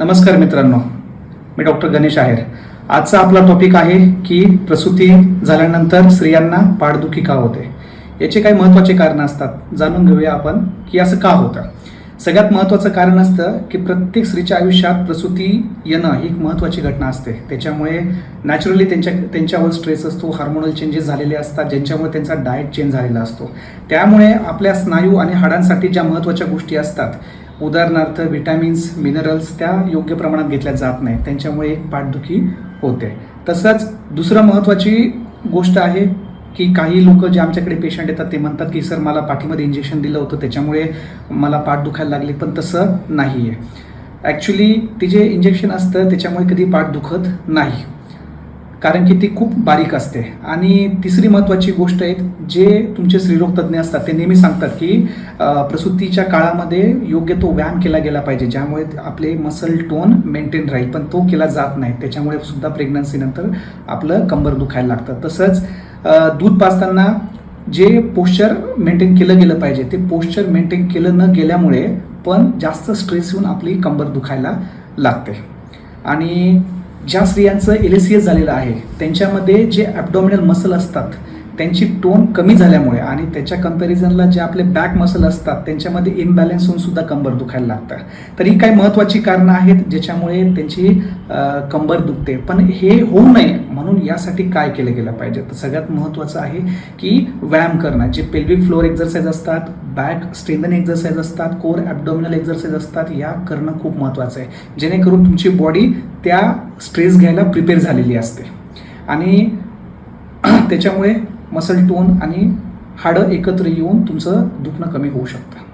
नमस्कार मित्रांनो मी डॉक्टर गणेश आहेर. आजचा आपला टॉपिक आहे की प्रसूती झाल्यानंतर स्त्रियांना पाठदुखी का होते? याचे काही महत्त्वाचे कारणं असतात. जाणून घेऊया आपण की असं का होतं. सगळ्यात महत्त्वाचं कारण असतं की प्रत्येक स्त्रीच्या आयुष्यात प्रसूती येणं ही एक महत्त्वाची घटना असते. त्याच्यामुळे नॅचरली त्यांच्या त्यांच्यावर स्ट्रेस असतो हार्मोनल चेंजेस झालेले असतात ज्यांच्यामुळे त्यांचा डाएट चेंज झालेला असतो. त्यामुळे आपल्या स्नायू आणि हाडांसाठी ज्या महत्त्वाच्या गोष्टी असतात उदाहरणार्थ व्हिटॅमिन्स मिनरल्स त्या योग्य प्रमाणात घेतल्या जात नाही. त्यांच्यामुळे एक पाठदुखी होते. तसंच दुसरं महत्त्वाची गोष्ट आहे की काही लोक जे आमच्याकडे पेशंट येतात ते म्हणतात की सर मला पाठीमध्ये इंजेक्शन दिलं होतं त्याच्यामुळे मला पाठ दुखायला लागली. पण तसं नाही आहे ॲक्च्युली ते जे इंजेक्शन असतं त्याच्यामुळे कधी पाठ दुखत नाही. कारण की ती खूप बारीक असते. आणि तिसरी महत्त्वाची गोष्ट आहे जे तुमचे स्त्रीरोगतज्ञ असतात ते नेहमी सांगतात की प्रसूतीच्या काळामध्ये योग्य तो व्यायाम केला गेला पाहिजे ज्यामुळे आपले मसल टोन मेंटेन राहील. पण तो केला जात नाही. त्याच्यामुळे सुद्धा प्रेग्नन्सीनंतर आपलं कंबर दुखायला लागतं. तसंच दूध पाजताना जे पोश्चर मेंटेन केलं गेलं पाहिजे ते पोश्चर मेंटेन केलं न गेल्यामुळे पण जास्त स्ट्रेस येऊन आपली कंबर दुखायला लागते. आणि ज्या स्त्रियांचं एल एस एस झालेलं आहे त्यांच्यामध्ये जे ॲबडॉमिनल मसल असतात त्यांची टोन कमी झाल्यामुळे आणि त्याच्या कम्पॅरिझनला जे आपले बॅक मसल असतात त्यांच्यामध्ये इम्बॅलन्स होऊन सुद्धा कंबर दुखायला लागतं. तर ही काही महत्त्वाची कारणं आहेत ज्याच्यामुळे त्यांची कंबर दुखते. पण हे होऊ नये म्हणून यासाठी काय केलं गेलं पाहिजे? तर सगळ्यात महत्त्वाचं आहे की व्यायाम करणं. जे पेल्विक फ्लोअर एक्झरसाइज असतात बॅक स्ट्रेंथन एक्झरसाइज असतात कोर ॲबडॉमिनल एक्झरसाइज असतात या करणं खूप महत्त्वाचं आहे. जेणेकरून तुमची बॉडी त्या स्ट्रेस घ्यायला प्रिपेअर झालेली असते. आणि त्याच्यामुळे मसल टोन आणि हाडं एकत्र येऊन तुमचं दुखणं कमी होऊ शकतं.